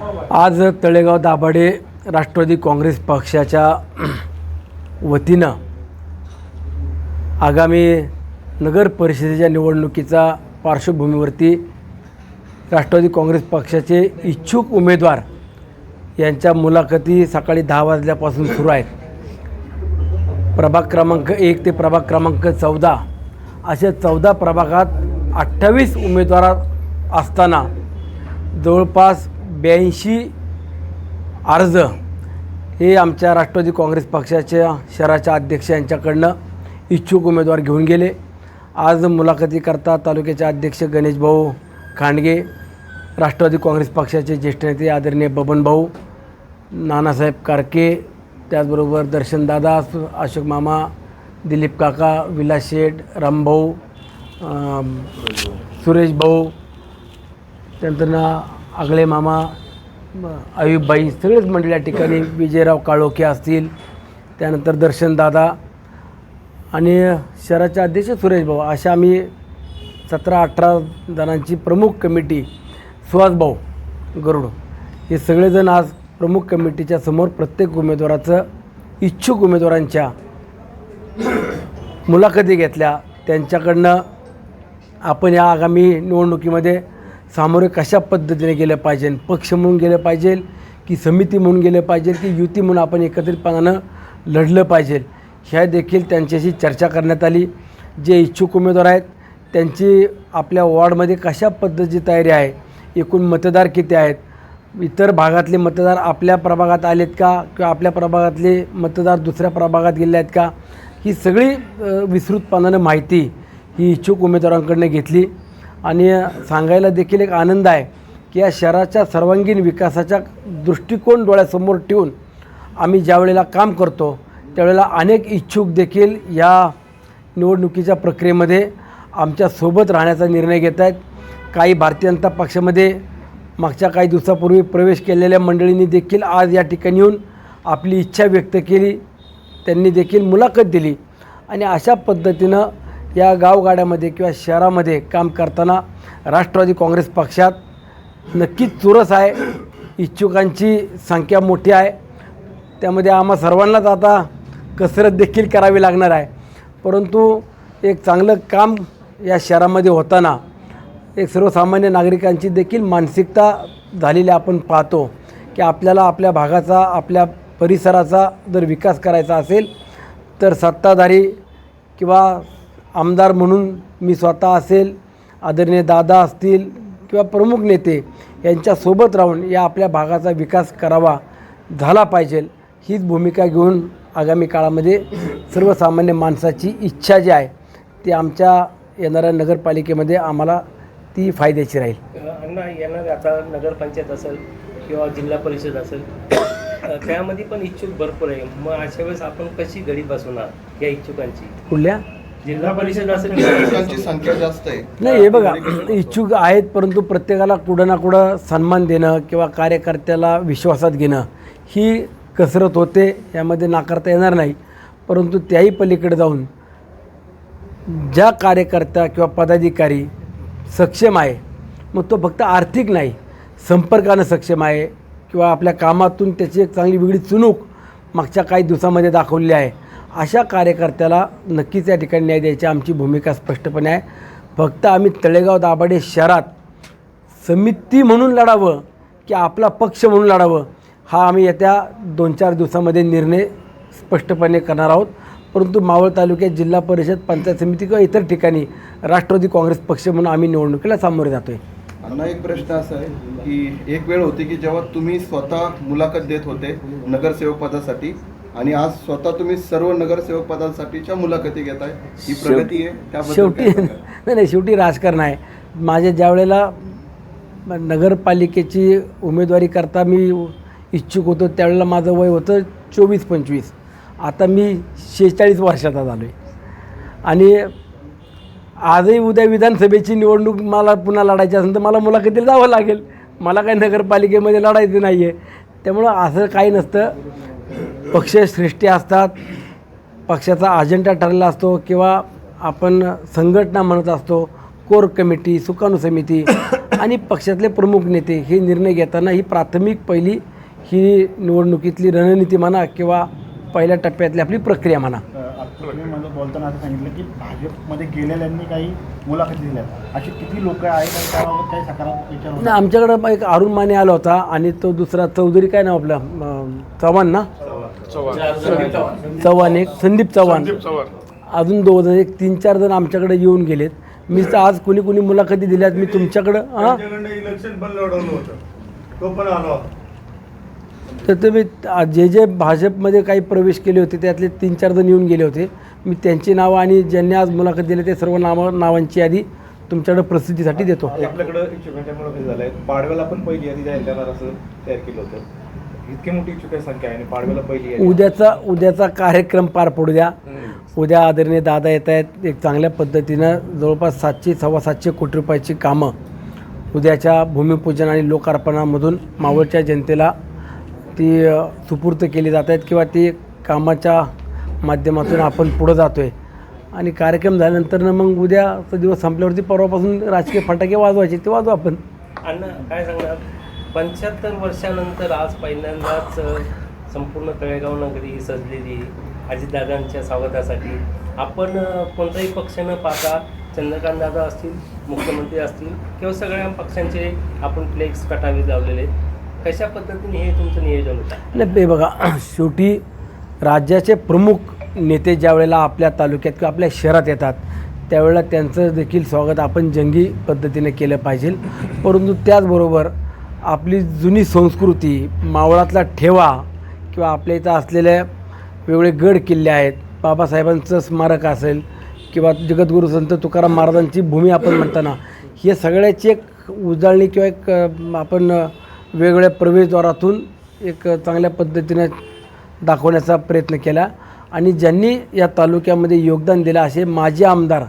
आज तळेगाव दाभाडे राष्ट्रवादी काँग्रेस पक्षाच्या वतीनं आगामी नगर परिषदेच्या निवडणुकीचा पार्श्वभूमीवरती राष्ट्रवादी काँग्रेस पक्षाचे इच्छुक उमेदवार यांच्या मुलाखती सकाळी दहा वाजल्यापासून सुरू आहेत. प्रभाग क्रमांक एक ते प्रभाग क्रमांक चौदा अशा चौदा प्रभागात अठ्ठावीस उमेदवार असताना जवळपास ब्याऐंशी अर्ज हे आमच्या राष्ट्रवादी काँग्रेस पक्षाच्या शहराच्या अध्यक्ष यांच्याकडनं इच्छुक उमेदवार घेऊन गेले. आज मुलाखतीकरता तालुक्याचे अध्यक्ष गणेश भाऊ खांडगे राष्ट्रवादी काँग्रेस पक्षाचे ज्येष्ठ नेते आदरणीय बबन भाऊ नानासाहेब कारके त्याचबरोबर दर्शनदादा अशोक मामा दिलीप काका विलास शेठ रामभाऊ सुरेश भाऊ त्यानंतर ना आगळे मामा ब- आयुबबाई सगळेच मंडळी या ठिकाणी विजयराव काळोखे असतील त्यानंतर दर्शनदादा आणि शहराचे अध्यक्ष सुरेश भाऊ अशा आम्ही सतरा अठरा जणांची प्रमुख कमिटी सुहासभाऊ गरुड हे सगळेजण आज प्रमुख कमिटीच्या समोर प्रत्येक उमेदवाराचं इच्छुक उमेदवारांच्या मुलाखती घेतल्या. त्यांच्याकडनं आपण या आगामी निवडणुकीमध्ये सामोरे कशा पद्धतीने गेलं पाहिजे? पक्ष म्हणून गेलं पाहिजे की समिती म्हणून गेलं पाहिजे की युती म्हणून आपण एकत्रितपणानं लढलं पाहिजे? ह्या देखील त्यांच्याशी चर्चा करण्यात आली. जे इच्छुक उमेदवार आहेत त्यांची आपल्या वॉर्डमध्ये कशा पद्धतीची तयारी आहे? एकूण मतदार किती आहेत? इतर भागातले मतदार आपल्या प्रभागात आलेत का? किंवा आपल्या प्रभागातले मतदार दुसऱ्या प्रभागात गेले आहेत का? ही सगळी विस्तृतपणानं माहिती ही इच्छुक उमेदवारांकडनं घेतली. आणि सांगायला देखील एक आनंद आहे की या शहराच्या सर्वांगीण विकासाच्या दृष्टिकोन डोळ्यासमोर ठेवून आम्ही ज्यावेळेला काम करतो त्यावेळेला अनेक इच्छुक देखील या निवडणुकीच्या प्रक्रियेमध्ये आमच्यासोबत राहण्याचा निर्णय घेत आहेत. काही भारतीय जनता पक्षामध्ये मागच्या काही दिवसापूर्वी प्रवेश केलेल्या मंडळींनी देखील आज या ठिकाणी येऊन आपली इच्छा व्यक्त केली. त्यांनी देखील मुलाखत दिली. आणि अशा पद्धतीनं या गावगाड्यामध्ये किंवा शहरामध्ये काम करताना राष्ट्रवादी काँग्रेस पक्षात नक्कीच चुरस आहे इच्छुकांची संख्या मोठी आहे. त्यामध्ये आम्हा सर्वांनाच आता कसरत देखील करावी लागणार आहे. परंतु एक चांगलं काम या शहरामध्ये होताना एक सर्वसामान्य नागरिकांची देखील मानसिकता झालेली आपण पाहतो की आपल्याला आपल्या भागाचा आपल्या परिसराचा जर विकास करायचा असेल तर सत्ताधारी किंवा आमदार म्हणून मी स्वतः असेल आदरणीय दादा असतील किंवा प्रमुख नेते यांच्यासोबत राहून या आपल्या भागाचा विकास करावा झाला पाहिजे हीच भूमिका घेऊन आगामी काळामध्ये सर्वसामान्य माणसाची इच्छा जी आहे ती आमच्या येणाऱ्या नगरपालिकेमध्ये आम्हाला ती फायद्याची राहील. अण्णा येणार आता नगरपंचायत असेल किंवा जिल्हा परिषद असेल त्यामध्ये पण इच्छुक भरपूर आहे. मग अशा वेळेस आपण कशी घडी बसवणार या इच्छुकांची? कुठल्या? जिल्हा परिषद असेल संख्या जास्त आहे. नाही हे बघा इच्छुक आहेत परंतु प्रत्येकाला कुठं ना कुठं सन्मान देणं किंवा कार्यकर्त्याला विश्वासात घेणं ही कसरत होते यामध्ये नाकारता येणार नाही. परंतु त्याही पलीकडे जाऊन ज्या कार्यकर्ता किंवा पदाधिकारी सक्षम आहे मग तो फक्त आर्थिक नाही संपर्कानं सक्षम आहे किंवा आपल्या कामातून त्याची एक चांगली वेगळी चुणूक मागच्या काही दिवसामध्ये दाखवली आहे. अशा कार्यकर्त्याला नक्कीच या ठिकाणी न्याय द्यायची आमची भूमिका स्पष्टपणे आहे. फक्त आम्ही तळेगाव दाभाडे शहरात समिती म्हणून लढावं की आपला पक्ष म्हणून लढावं हा आम्ही येत्या दोन चार दिवसामध्ये निर्णय स्पष्टपणे करणार आहोत. परंतु मावळ तालुक्यात जिल्हा परिषद पंचायत समिती किंवा इतर ठिकाणी राष्ट्रवादी काँग्रेस पक्ष म्हणून आम्ही निवडणुकीला सामोरे जातो आहे अण्णा एक प्रश्न असा आहे की एक वेळ होती की जेव्हा तुम्ही स्वतः मुलाखत देत होते नगरसेवक पदासाठी आणि आज स्वतः तुम्ही सर्व नगरसेवक पदासाठीच्या मुलाखती घेताय. ही प्रगती आहे त्याबद्दल शेवटी काय सांगाल? नाही नाही शेवटी राजकारण आहे. माझ्या ज्या वेळेला नगरपालिकेची उमेदवारी करता मी इच्छुक होतो त्यावेळेला माझं वय होतं चोवीस पंचवीस. आता मी शेहेचाळीस वर्षाचा झालो आहे आणि आजही उद्या विधानसभेची निवडणूक मला पुन्हा लढायची असेल तर मला मुलाखतीला जावं लागेल. मला काही नगरपालिकेमध्ये लढायचं नाही आहे त्यामुळं असं काही नसतं. पक्षश्रेष्ठी असतात पक्षाचा अजेंडा ठरलेला असतो किंवा आपण संघटना म्हणत असतो कोर कमिटी सुकाणू समिती आणि पक्षातले प्रमुख नेते हे निर्णय घेताना ही प्राथमिक पहिली ही निवडणुकीतली रणनीती म्हणा किंवा पहिल्या टप्प्यातली आपली प्रक्रिया म्हणा. म्हणजे बोलताना असं सांगितलं की भाजपमध्ये गेलेल्यांनी काही मुलाखती दिल्या. अशी किती लोक आहेत त्याबाबत काही सकारात्मक विचार? आमच्याकडं एक अरुण माने आला होता आणि तो दुसरा चौधरी काय नाव आपलं? चव्हाण ना? चव्हाण. एक संदीप चव्हाण. अजून दोन जण एक तीन चार जण आमच्याकडे येऊन गेलेत. मी तर आज कुणी कुणी मुलाखती दिल्यात मी तुमच्याकडं हां? इलेक्शन पण लढवलं होतं. तो पण आला होता. तर तुम्ही जे जे भाजपमध्ये काही प्रवेश केले होते त्यातले तीन चार जण येऊन गेले होते. मी त्यांची नावं आणि ज्यांनी आज मुलाखत दिली ते सर्व नावं नावांची यादी तुमच्याकडे प्रसिद्धीसाठी देतो. आपल्याकडं झालं आहे पाडव्याला पण पहिली यादी जाहीर करणार असं तयार केलं होतं. इतकी मोठी इच्छुक संख्या आहे आणि पाडव्याला पहिली उद्याचा उद्याचा कार्यक्रम पार पडू द्या. उद्या आदरणीय दादा येत आहेत एक चांगल्या पद्धतीनं जवळपास सातशे सव्वा सातशे कोटी रुपयाची कामं उद्याच्या भूमिपूजन आणि लोकार्पणामधून मावळच्या जनतेला ती सुपूर्त केली जात आहेत किंवा ती कामाच्या माध्यमातून आपण पुढं जातो आहे आणि कार्यक्रम झाल्यानंतर मग उद्याचा दिवस संपल्यावरती परवापासून राजकीय फटाके वाजवायचे ते वाजवू आपण. अण्णा काय सांगणार? पंच्याहत्तर वर्षानंतर आज पहिल्यांदाच संपूर्ण तळेगाव नगरी ही सजलेली अजितदादांच्या स्वागतासाठी आपण कोणताही पक्ष न पाहता चंद्रकांत दादा असतील मुख्यमंत्री असतील किंवा सगळ्या पक्षांचे आपण फ्लेक्स कटावे लावलेले आहेत. कशा पद्धतीने हे तुमचं नियोजन होतं नाही बघा शेवटी राज्याचे प्रमुख नेते ज्या वेळेला आपल्या तालुक्यात किंवा आपल्या शहरात येतात त्यावेळेला त्यांचं देखील स्वागत आपण जंगी पद्धतीने केलं पाहिजे परंतु त्याचबरोबर आपली जुनी संस्कृती मावळातला ठेवा किंवा आपल्या इथं असलेल्या वेगवेगळे गड किल्ले आहेत बाबासाहेबांचं स्मारक असेल किंवा जगद्गुरू संत तुकाराम महाराजांची भूमी आपण म्हणताना हे सगळ्याची एक उजळणी किंवा एक आपण वेगवेगळ्या प्रवेशद्वारातून एक चांगल्या पद्धतीने दाखवण्याचा प्रयत्न केला. आणि ज्यांनी या तालुक्यामध्ये योगदान दिलं असे माजी आमदार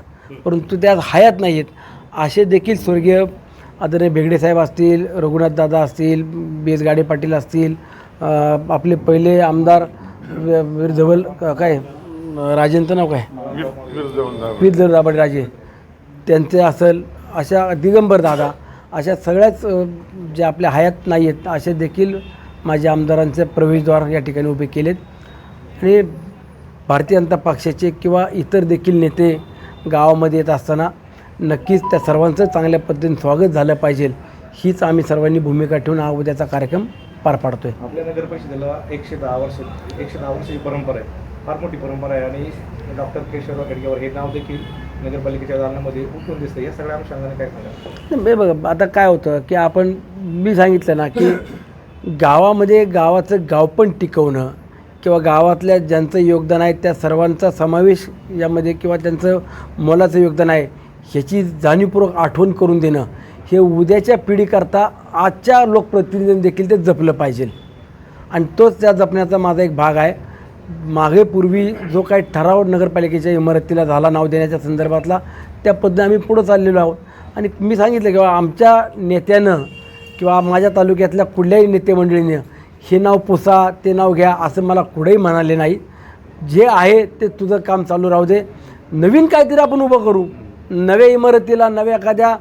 परंतु ते आज नाही आहेत असे देखील स्वर्गीय आदरणीय भेगडे साहेब असतील रघुनाथ दादा असतील बेस गाडे पाटील असतील आपले पहिले आमदार वीर काय राजेंचं नाव काय? वीर दाभाडे राजे. त्यांचे असेल अशा दिगंबर दादा अशा सगळ्याच जे आपल्या हयात नाही आहेत असे देखील माझ्या आमदारांचे प्रवेशद्वार या ठिकाणी उभे केलेत. आणि भारतीय जनता पक्षाचे किंवा इतर देखील नेते गावामध्ये येत असताना नक्कीच त्या सर्वांचं चांगल्या पद्धतीने स्वागत झालं पाहिजे. हीच आम्ही सर्वांनी भूमिका ठेवून हा उद्याचा कार्यक्रम पार पाडतो आहे आपल्या नगर परिषदेला एकशे दहा वर्ष एकशे दहा वर्षाची परंपरा आहे. फार मोठी परंपरा आहे आणि डॉक्टर केशवराव गडगेवर हे नाव देखील नगरपालिकेच्या दालनामध्ये उठून दिसतं या सगळ्या अनुषंगाने काय सांगा नाही, बघा आता काय होतं की आपण मी सांगितलं ना की गावामध्ये गावाचं गाव पण टिकवणं किंवा गावातल्या ज्यांचं योगदान आहे त्या सर्वांचा समावेश यामध्ये किंवा त्यांचं मोलाचं योगदान आहे ह्याची जाणीवपूर्वक आठवण करून देणं हे उद्याच्या पिढीकरता आजच्या लोकप्रतिनिधींनी देखील ते जपलं पाहिजे. आणि तोच त्या जपण्याचा माझा एक भाग आहे. मागे पूर्वी जो काही ठराव नगरपालिकेच्या इमारतीला झाला नाव देण्याच्या संदर्भातला त्या पद्धतीने आम्ही पुढं चाललेलो आहोत. आणि मी सांगितलं किंवा आमच्या नेत्यानं किंवा माझ्या तालुक्यातल्या कुठल्याही नेतेमंडळीनं हे नाव पुसा ते नाव घ्या असं मला कुठेही म्हणाले नाही. जे आहे ते तुझं काम चालू राहू दे. नवीन काहीतरी आपण उभं करू. नव्या इमारतीला नव्या एखाद्या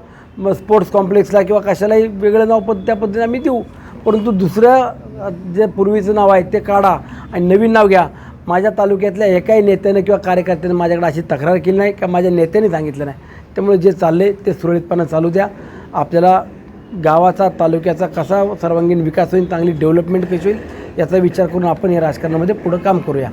स्पोर्ट्स कॉम्प्लेक्सला किंवा कशालाही वेगळं नाव पद त्या पद्धतीने आम्ही देऊ. परंतु दुसरं जे पूर्वीचं नाव आहे ते काढा आणि नवीन नाव घ्या. माझ्या तालुक्यातल्या एकाही नेत्यानं किंवा कार्यकर्त्यानं माझ्याकडे अशी तक्रार केली नाही किंवा माझ्या नेत्याने सांगितलं नाही. त्यामुळे जे चालले ते सुरळीतपणे चालू द्या. आपल्याला गावाचा तालुक्याचा कसा सर्वांगीण विकास होईल चांगली डेव्हलपमेंट कशी होईल याचा विचार करून आपण या राजकारणामध्ये पुढं काम करूया.